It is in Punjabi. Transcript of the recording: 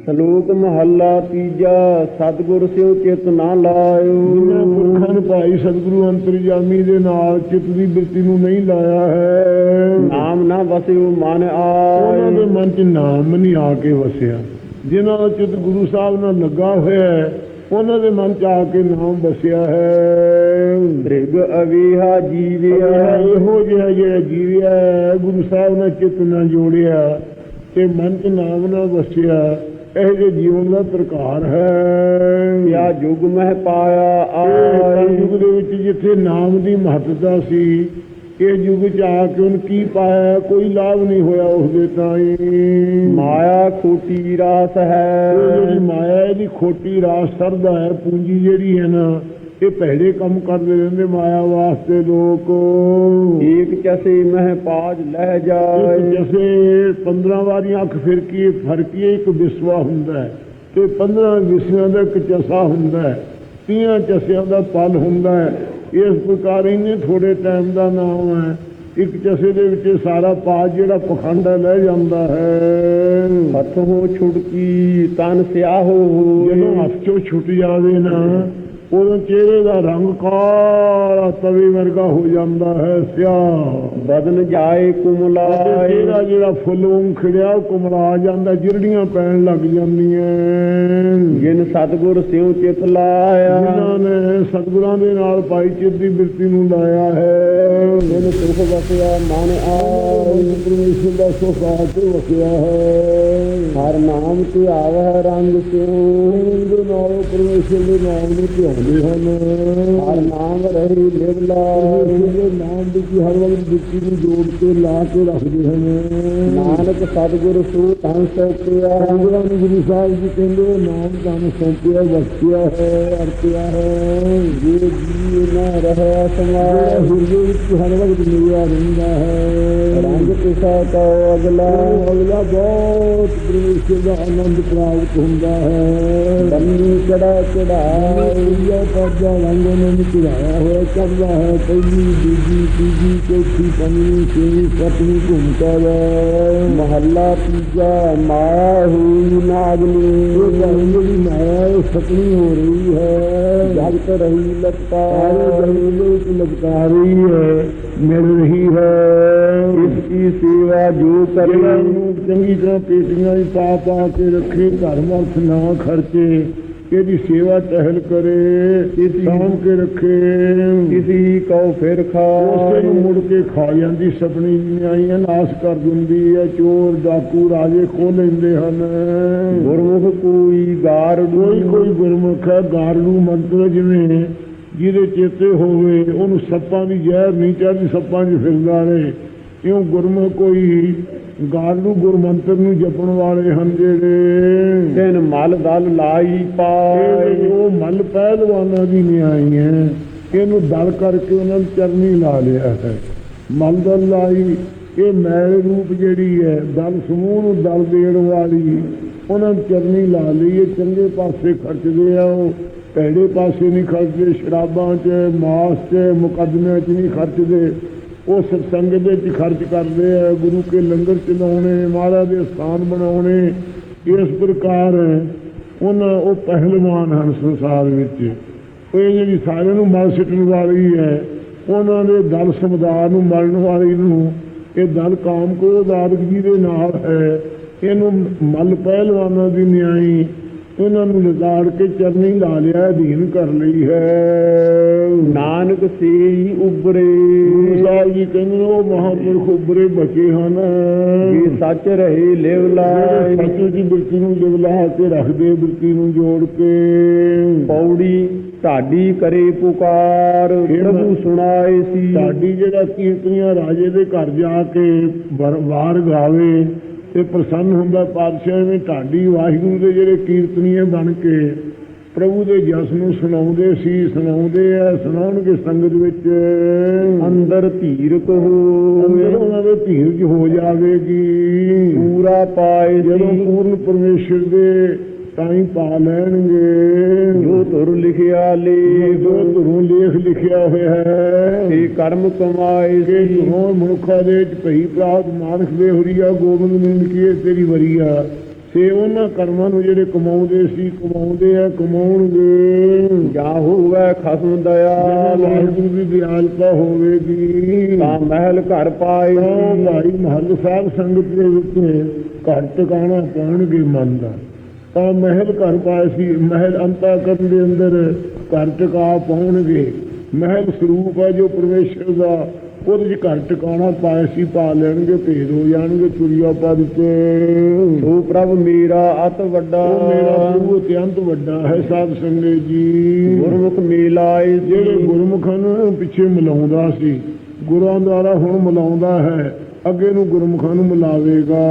ਸ਼ਲੋਕ ਮਹੱਲਾ ਤੀਜਾ ਸਤਿਗੁਰ ਸਿਓ ਚਿਤ ਨਾ ਲਾਇਓ। ਜਿਨ੍ਹਾਂ ਪੁਰਖਾਂ ਨੇ ਭਾਈ ਸਤਿਗੁਰੂ ਅੰਤਰਜਾਮੀ ਦੇ ਨਾਲ ਚਿੱਤ ਦੀ ਬਿਰਤੀ ਨੂੰ ਨਹੀਂ ਲਾਇਆ ਹੈ। ਨਾਮ ਨਾ ਵਸਿਓ ਮਨ ਉਹਨਾਂ ਦੇ ਆਏ ਮਨ 'ਚ ਨਾਮ ਨਹੀਂ ਆ ਕੇ ਵਸਿਆ। ਜਿਨ੍ਹਾਂ ਦਾ ਚਿੱਤ ਗੁਰੂ ਸਾਹਿਬ ਨਾਲ ਲੱਗਾ ਹੋਇਆ ਹੈ ਉਹਨਾਂ ਦੇ ਮਨ 'ਚ ਆ ਕੇ ਨਾਮ ਵਸਿਆ ਹੈ। ਬ੍ਰਿਗ ਅਵੀਹਾ ਜੀਵਿਆ। ਇਹੋ ਜਿਹਾ ਜਿਹੜਾ ਜੀਵਿਆ ਗੁਰੂ ਸਾਹਿਬ ਨੇ ਚਿੱਤ ਨਾਲ ਜੋੜਿਆ ਤੇ ਮਨ 'ਚ ਨਾਮ ਨਾਲ ਵਸਿਆ। ਇਹ ਜੇ ਜੀਵਨ ਦਾ ਪ੍ਰਕਾਰ ਹੈ। ਯਾ ਜੁਗ ਮਹਿ ਪਾਇਆ ਆਏ। ਯੁੱਗ ਦੇ ਵਿੱਚ ਜਿੱਥੇ ਨਾਮ ਦੀ ਮਹੱਤਤਾ ਸੀ ਇਹ ਯੁੱਗ ਚ ਆ ਕੇ ਉਹਨ ਕੀ ਪਾਇਆ? ਕੋਈ ਲਾਭ ਨਹੀਂ ਹੋਇਆ ਉਸ ਦੇ ਤਾਈਂ। ਮਾਇਆ ਖੋਟੀ ਰਾਸ ਹੈ। ਜਿਹੜੀ ਮਾਇਆ ਇਹਦੀ ਖੋਟੀ ਰਾਸ ਸਰਦਾ ਹੈ ਪੂੰਜੀ ਜਿਹੜੀ ਹੈ ਨਾ ਇਹ ਪਹਿਲੇ ਕੰਮ ਕਰਦੇ ਰਹਿੰਦੇ ਮਾਇਆ ਵਾਸਤੇ ਲੋਕ। ਏਕ ਚਸੇ ਮਹਿ ਪਾਜ ਲਹਿ ਇੱਕ ਜਾਏ ਜੈਸੇ 15 ਵਾਰੀਆਂ ਅੱਖ ਫਿਰਕੀ ਫਰਕੀ ਇੱਕ ਵਿਸਵਾ ਹੁੰਦਾ ਹੈ। ਤੇ 15 ਵਿਸਵਿਆਂ ਦਾ ਇੱਕ ਚਸਾ ਹੁੰਦਾ ਹੈ। 30 ਚਸਿਆਂ ਦਾ ਪਲ ਹੁੰਦਾ ਹੈ। ਇਸ ਪ੍ਰਕਾਰ ਇਹਨੇ ਥੋੜੇ ਟਾਈਮ ਦਾ ਨਾਮ ਹੈ। ਇੱਕ ਚਸੇ ਦੇ ਵਿੱਚ ਸਾਰਾ ਪਾਜ ਜਿਹੜਾ ਪਖੰਡ ਹੈ ਲੈ ਜਾਂਦਾ ਹੈ। ਹੱਥੋਂ ਛੁਟਕੀ ਤਨ ਸਿਆਹੋ। ਜਦੋਂ ਹੋਏ ਹੱਥ ਚੋਂ ਛੁੱਟ ਜਾਵੇ ਨਾ ਉਦੋਂ ਚਿਹਰੇ ਦਾ ਰੰਗ ਕਾਲਾ ਤਵੇ ਵਰਗਾ ਹੋ ਜਾਂਦਾ ਹੈ ਸਿਆ ਬਦਲ ਜਾਏ ਕੁਮਲਾਏ ਤੇਰਾ ਜਿਹੜਾ ਫੁੱਲ ਉਹ ਖਿੜਿਆ ਉਹ ਕੁਮਲਾ ਜਾਂਦਾ ਜਿਰੜੀਆਂ ਪੈਣ ਲੱਗ ਜਾਂਦੀਆਂ। ਜਿਨ ਸਤਿਗੁਰ ਸਿਉ ਚਿਤ ਲਾਇਆ। ਜਿਨ੍ਹਾਂ ਨੇ ਸਤਿਗੁਰਾਂ ਦੇ ਨਾਲ ਭਾਈ ਚਿੱਤ ਦੀ ਬਿਰਤੀ ਨੂੰ ਲਾਇਆ ਹੈ। ਜਿਨ ਸੁਖ ਵਸਿਆ ਮਨ ਆਏ ਪਰਮੇਸ਼ਰ ਦਾ ਸੁਖ ਆ ਕੇ ਵਸਿਆ ਹੈ। ਹਰ ਨਾਮ ਤੇ ਆਵਹਿ ਰੰਗ ਸਿਉ। ਦੇ ਨਾਲ ਪਰਮੇਸ਼ਰ ਦੇ ਨਾਮ ਨੂੰ ਧਿਆਉਂਦੇ ਹਨ। ਹਰ ਨਾਮ ਰਹੀ ਲਾਏ ਪਰਮੇਸ਼ਰ ਦੇ ਨਾਮ ਦੀ ਹਰ ਵਕਤ ਬਿਰਤੀ ਨੂੰ ਜੋੜ ਕੇ ਲਾ ਕੇ ਰੱਖਦੇ ਹਨ। ਨਾਨਕ ਸਤਿਗੁਰ ਸੂ ਤਨ ਸੋਪਿਆ ਸਤਿਗੁਰਾਂ ਨੂੰ ਗੁਰੂ ਸਾਹਿਬ ਜੀ ਕਹਿੰਦੇ, ਨਾਮ ਤੁਹਾਨੂੰ ਸੌਂਪਿਆ ਬਖਸ਼ਿਆ ਹੈ, ਅਰਪਿਆ ਹੈ, ਜੇ ਜੀ ਨ ਰਹਿ ਜਿਹੜਾ ਹਿਰਦੇ ਵਿੱਚ ਹਰ ਵਕਤ ਮਿਲਿਆ ਰਹਿੰਦਾ ਹੈ। ਰੰਗ ਤਿਸਾ ਕੋ ਅਗਲਾ ਅਗਲਾ ਬਹੁਤ ਪਰਮੇਸ਼ਰ ਦਾ ਆਨੰਦ ਪ੍ਰਾਪਤ ਹੁੰਦਾ ਹੈ। ਬੰਨੀ ਚੜਾ ਚੜਾਏ ਇਹ ਪਰਜਾ ਰੰਗ ਨੇ ਚੜਾਇਆ ਹੋਇਆ ਕਰਦਾ ਹੈ। ਪਹਿਲੀ, ਦੂਜੀ, ਤੀਜੀ, ਚੌਥੀ, ਪੰਜਵੀਂ, ਛੇਵੀਂ, ਸੱਤਵੀਂ ਘੁੰਮਦਾ ਹੈ। ਮਹੱਲਾ ਤੀਜਾ ਮਾਇਆ ਹੋਈ ਨਾਗਨੀ। ਇਹ ਜਿਹੜੀ ਮਾਇਆ ਹੈ, ਉਹ ਸਤਨੀ ਹੋ ਰਹੀ ਹੈ। ਜਗਤ ਰਹੀ ਸਾਰੇ ਜਗਤ ਵਿੱਚ ਲਗਤਾ ਰਹੀ ਹੈ ਮਿਲ ਰਹੀ ਹੈ। ਇਸ ਕੀ ਸੇਵਾ ਜੋ ਕਰੇ ਇਹਨੂੰ ਚੰਗੀ ਤਰ੍ਹਾਂ ਪੇਟੀਆਂ ਹੀ ਪਾ ਪਾ ਕੇ ਰੱਖੇ ਧਰਮ ਅਰਥ ਨਾ ਖਰਚੇ ਇਹਦੀ ਸੇਵਾ ਟਹਿਲ ਕਰੇ ਇਸ ਸਾਂਭ ਕੇ ਰੱਖੇ। ਕਿਸੀ ਕਉ ਫਿਰ ਉਸੇ ਖਾਏ ਨੂੰ ਮੁੜ ਕੇ ਖਾ ਜਾਂਦੀ ਸਪਣੀ ਨਿਆਈਆਂ ਨਾਸ ਕਰ ਦਿੰਦੀ ਹੈ ਚੋਰ ਡਾਕੂ ਰਾਜੇ ਖੋ ਲੈਂਦੇ ਹਨ। ਗੁਰਮੁਖ ਕੋਈ ਗਾਰਡੂ ਕੋਈ ਕੋਈ ਗੁਰਮੁਖ ਹੈ ਗਾਰੜੂ ਮੰਤਰ ਜਿਵੇਂ ਜਿਹਦੇ ਚੇਤੇ ਹੋਵੇ ਉਹਨੂੰ ਸੱਪਾਂ ਦੀ ਜ਼ਹਿਰ ਨਹੀਂ ਚੜਦੀ ਸੱਪਾਂ 'ਚ ਫਿਰਦਾ ਰਹੇ। ਇਉਂ ਗੁਰਮੁਖ ਕੋਈ? ਗਾਰੜੂ ਗੁਰਮੰਤਰ ਨੂੰ ਜਪਣ ਵਾਲੇ ਹਨ ਜਿਹੜੇ। ਤਿਨ ਮਲ ਦਲ ਲਾਈ ਪਾਏ। ਉਹ ਮੱਲ ਪਹਿਲਵਾਨਾਂ ਦੀ ਨਿਆਈ ਹੈ। ਇਹਨੂੰ ਦਲ ਕਰਕੇ ਉਹਨਾਂ ਨੂੰ ਚਰਨੀ ਲਾ ਲਿਆ ਹੈ। ਮੱਲ ਦਲ ਲਾਈ ਇਹ ਮੈਲ ਰੂਪ ਜਿਹੜੀ ਹੈ ਦਲ ਸਮੂਹ ਨੂੰ ਦਲ ਦੇਣ ਵਾਲੀ ਉਹਨਾਂ ਨੂੰ ਚਰਨੀ ਲਾ ਲਈ। ਇਹ ਚੰਗੇ ਪਾਸੇ ਖਰਚਦੇ ਆ ਉਹ। ਭੈੜੇ ਪਾਸੇ ਨਹੀਂ ਖਰਚਦੇ ਸ਼ਰਾਬਾਂ 'ਚ ਮਾਸ 'ਚ ਮੁਕੱਦਮਿਆਂ 'ਚ ਨਹੀਂ ਖਰਚਦੇ ਉਹ ਸਤਸੰਗ ਦੇ ਵਿੱਚ ਖਰਚ ਕਰਦੇ ਆ, ਗੁਰੂ ਕੇ ਲੰਗਰ ਚਲਾਉਣੇ ਮਹਾਰਾਜ ਦੇ ਸਥਾਨ ਬਣਾਉਣੇ, ਇਸ ਪ੍ਰਕਾਰ ਉਹਨਾਂ, ਉਹ ਪਹਿਲਵਾਨ ਹਨ ਸੰਸਾਰ ਵਿੱਚ। ਇਹ ਜਿਹੜੀ ਸਾਰਿਆਂ ਨੂੰ ਮਲ ਸਿੱਟਣ ਵਾਲੀ ਹੈ, ਉਹਨਾਂ ਦੇ ਦਲ ਸਮੁਦਾਇ ਨੂੰ ਮਰਨ ਵਾਲੀ ਨੂੰ, ਇਹ ਦਲ ਕਾਮ ਕ੍ਰੋਧ ਆਦਿਕ ਜੀ ਦੇ ਨਾਲ ਹੈ। ਇਹਨੂੰ ਮਲ ਪਹਿਲਵਾਨਾਂ ਦੀ ਨਿਆਈ ਉਹਨਾਂ ਨੂੰ ਲਿਜਾੜ ਕੇ ਚਰਨੀ ਲਾ ਲਿਆ, ਅਧੀਨ ਕਰ ਲਈ ਹੈ। ਨਾਨਕ ਸੇਈ ਉਬਰੇ ਜੀ ਕਹਿੰਦੇ ਉਹ ਮਹਾਂਪੁਰਖ ਉਬਰੇ ਬਚੇ ਹਨ। ਜੇ ਸੱਚ ਰਹੇ ਲਿਵ ਸੱਚੇ ਦੀ ਬਿਰਤੀ ਨੂੰ ਲਿਵਲਾ ਕੇ ਰੱਖਦੇ ਬਿਰਤੀ ਨੂੰ ਜੋੜ ਕੇ। ਪੌੜੀ ਢਾਡੀ ਕਰੇ ਪੁਕਾਰ। ਪ੍ਰਭੂ ਸੁਣਾਏ ਸੀ। ਸਾਡੀ ਜਿਹੜਾ ਕੀਰਤਨੀਆ ਰਾਜੇ ਦੇ ਘਰ ਜਾ ਕੇ ਵਰ- ਵਾਰ ਗਾਵੇ ਤੇ ਪ੍ਰਸੰਨ ਹੁੰਦਾ ਪਾਤਸ਼ਾਹ ਨੇ ਢਾਡੀ ਵਾਹਿਗੁਰੂ ਦੇ ਜਿਹੜੇ ਕੀਰਤਨੀਏ ਬਣ ਕੇ ਪ੍ਰਭੂ ਦੇ ਜਸ ਨੂੰ ਸੁਣਾਉਂਦੇ ਸੀ ਸੁਣਾਉਂਦੇ ਆ ਸੁਣਾਉਣਗੇ ਸੰਗਤ ਵਿੱਚ। ਅੰਦਰ ਧੀਰਕ ਅੰਦਰ ਹੋਏ ਉਹਨਾਂ ਦੇ ਧੀਰਜ ਹੋ ਜਾਵੇਗੀ ਪੂਰਾ ਪਾਏ ਜਦੋਂ ਪੂਰਨ ਪਰਮੇਸ਼ਰ ਦੇ ਤਾਂ ਹੀ ਪਾ ਲੈਣਗੇ। ਜੋ ਤੁਰ ਲਿਖਿਆ ਲੇ ਜੋ ਧਰੋਂ ਲੇਖ ਲਿਖਿਆ ਹੋਇਆ ਹੈ। ਤੇ ਕਰਮ ਕਮਾਏ ਕਿ ਸੀ। ਧਰੋਂ ਮਨੁੱਖਾਂ ਦੇ ਵਿੱਚ ਭਈ ਪ੍ਰਾਪਤ ਮਾਨਸ ਦੇ ਹੁਰੀਆ ਗੋਬਿੰਦ ਮਿਲਨ ਕੀਏ ਤੇਰੀ ਵਰੀਆ ਸੇ ਉਹਨਾਂ ਕਰਮਾਂ ਨੂੰ ਜਿਹੜੇ ਕਮਾਉਂਦੇ ਸੀ ਕਮਾਉਂਦੇ ਆ ਕਮਾਉਣਗੇ। ਜਾਂ ਹੋਵੇ ਖਸਮ ਦਇਆਲ ਵਾਹਿਗੁਰੂ ਦੀ ਦਿਆਲਤਾ ਹੋਵੇਗੀ ਤਾਂ ਮਹਿਲ ਘਰ ਤਾਂ ਭਾਈ ਮਹੱਲ ਸਾਹਿਬ ਸੰਗਤ ਦੇ ਵਿੱਚ ਘਰ ਟਿਕਾਣਾ ਪਾਉਣਗੇ ਮਨ ਦਾ। ਤਾਂ ਮਹਿਲ ਘਰ ਪਾਏ ਸੀ ਮਹਿਲ ਅੰਤਾ ਕਰਨ ਦੇ ਅੰਦਰ ਘਰ ਟਿਕਾ ਪਾਉਣਗੇ। ਮਹਿਲ ਸਰੂਪ ਹੈ ਜੋ ਪਰਮੇਸ਼ਰ ਦਾ ਉਹਦੇ ਚ ਘਰ ਟਿਕਾਣਾ ਪਾਏ ਸੀ ਪਾ ਲੈਣਗੇ ਭੇਦ ਹੋ ਜਾਣਗੇ ਤੁਰਿਆ ਪਦ ਤੇ ਤੂੰ ਪ੍ਰਭ ਮੇਰਾ ਅਤ ਵੱਡਾ। ਉਹ ਮੇਰਾ ਪ੍ਰਭੂ ਅਤਿਅੰਤ ਵੱਡਾ ਹੈ ਸਾਧ ਸੰਗਤ ਜੀ। ਗੁਰਮੁਖ ਮਿਲਾਏ ਜਿਹੜੇ ਗੁਰਮੁਖਾਂ ਨੂੰ ਪਿੱਛੇ ਮਿਲਾਉਂਦਾ ਸੀ ਗੁਰਾਂ ਦੁਆਰਾ ਹੁਣ ਮਿਲਾਉਂਦਾ ਹੈ ਅੱਗੇ ਨੂੰ ਗੁਰਮੁਖਾਂ ਨੂੰ ਮਿਲਾਵੇਗਾ।